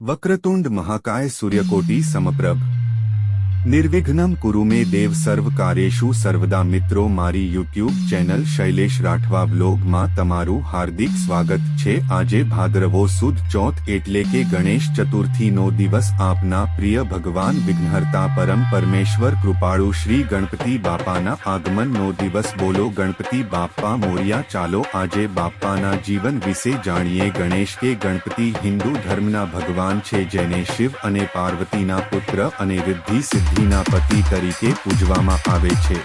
વક્રતુંડ મહાકાય સૂર્યકોટી સમપ્રભ નિર્વિઘ્નમ કુરુમે દેવ સર્વ કાર્યેશુ સર્વદા મિત્રો મારી યુટ્યુબ ચેનલ શૈલેષ રાઠવા બ્લોગમાં તમારું હાર્દિક સ્વાગત છે. આજે ભાદરવો સુદ ચોથ એટલે કે ગણેશ ચતુર્થીનો દિવસ આપના પ્રિય ભગવાન વિઘ્નહર્તા પરમ પરમેશ્વર કૃપાળુ શ્રી ગણપતિ બાપાના આગમનનો દિવસ બોલો ગણપતિ બાપ્પા મોરિયા ચાલો આજે બાપ્પાના જીવન વિશે જાણીએ ગણેશ કે ગણપતિ હિન્દુ ધર્મના ભગવાન છે જેને શિવ અને પાર્વતીના પુત્ર અને રિદ્ધિ સિદ્ધિના પતિ તરીકે પૂજવામાં આવે છે.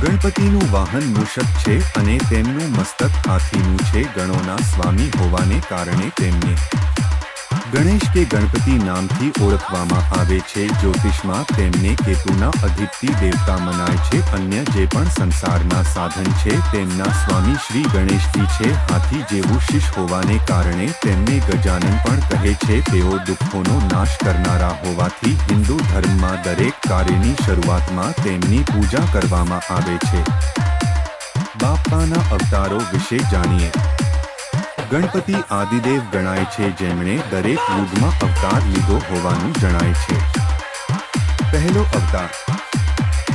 ગણપતિનું વાહન મૂષક છે અને તેમનું મસ્તક હાથીનું છે ગણોના સ્વામી હોવાને કારણે તેમને ગણેશ કે ગણપતિ નામથી ઓળખવામાં આવે છે. જ્યોતિષમાં તેમને કેતુના અધિપતિ દેવતા મનાય છે. અન્ય જે પણ સંસારના સાધન છે, તેમના સ્વામી શ્રી ગણેશજી છે. હાથી જેવું શિષ હોવાને કારણે તેમને ગજાનન પણ કહે છે. તેઓ દુઃખોનો નાશ કરનારા હોવાથી હિન્દુ ધર્મમાં દરેક કાર્યની શરૂઆતમાં તેમની પૂજા કરવામાં આવે છે. બાપાના અવતારો વિશે જાણીએ. ગણપતિ આદિદેવ ગણાય છે જેમણે દરેક યુગમાં અવતાર લીધો હોવાનું જણાય છે. પહેલો અવતાર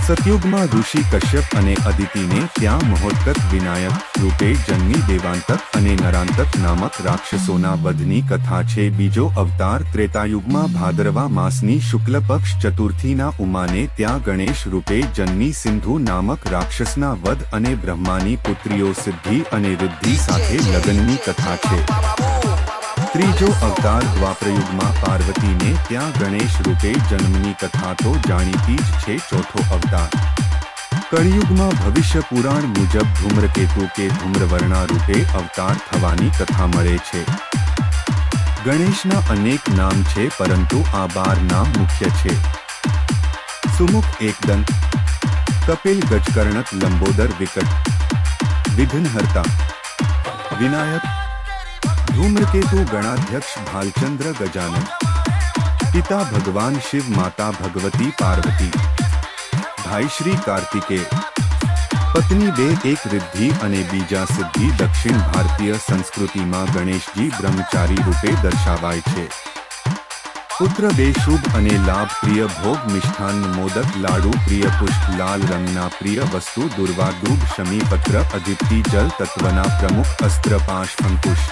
સતયુગમાં ઋષિ કશ્યપ અને અદિતિને ત્યાં મહોત્કત વિનાયક રૂપે જન્મી દેવાંતક અને નરાંતક નામક રાક્ષસોના વધની કથા છે. બીજો અવતાર ત્રેતાયુગમાં ભાદરવા માસની શુક્લ પક્ષ ચતુર્થીના ઉમાને ત્યાં ગણેશ રૂપે જન્મી સિંધુ નામક રાક્ષસના વધ અને બ્રહ્માની પુત્રીઓ સિદ્ધિ અને રિદ્ધિ સાથે લગ્નની કથા છે. ત્રીજો અવતાર દ્વાપરયુગમાં પાર્વતીને ત્યાં ગણેશ રૂપે જન્મની કથા તો જાણીતી જ છે ચોથો અવતાર. કળિયુગમાં ભવિષ્ય પુરાણ મુજબ ધૂમ્રકેતુ કે ધૂમ્રવર્ણા રૂપે અવતાર થવાની કથા મળે છે. ગણેશના અનેક નામ છે પરંતુ આ બાર નામ મુખ્ય છે. સુમુખ એકદંત કપિલ ગજકર્ણક લંબોદર વિકટ, વિઘ્નહર્તા, વિનાયક ધૂમ્રકેતુ ગણાધ્યક્ષ ભાલચંદ્ર ગજાનન પિતા ભગવાન શિવ માતા ભગવતી પાર્વતી ભાઈ શ્રી કાર્તિકે પત્ની બે એક રિદ્ધિ અને બીજા સિદ્ધિ દક્ષિણ ભારતીય સંસ્કૃતિમાં ગણેશજી બ્રહ્મચારી રૂપે દર્શાવાય છે પુત્ર બે શુભ અને લાભ પ્રિય ભોગ મિષ્ઠાન મોદક લાડુ પ્રિય પુષ્પ લાલ રંગના પ્રિય વસ્તુ દુર્વા દૂધ શમી પત્ર અદિતિ જલ તત્વના પ્રમુખ અસ્ત્ર પાંચ અંકુશ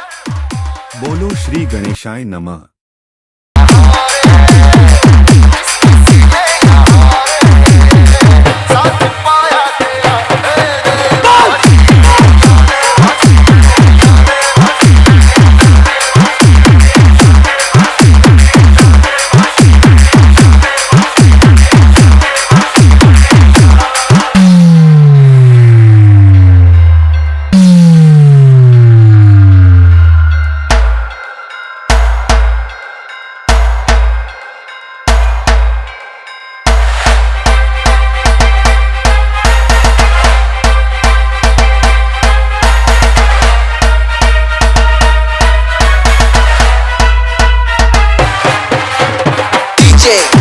બોલો શ્રી ગણેશાય નમઃ. DJ.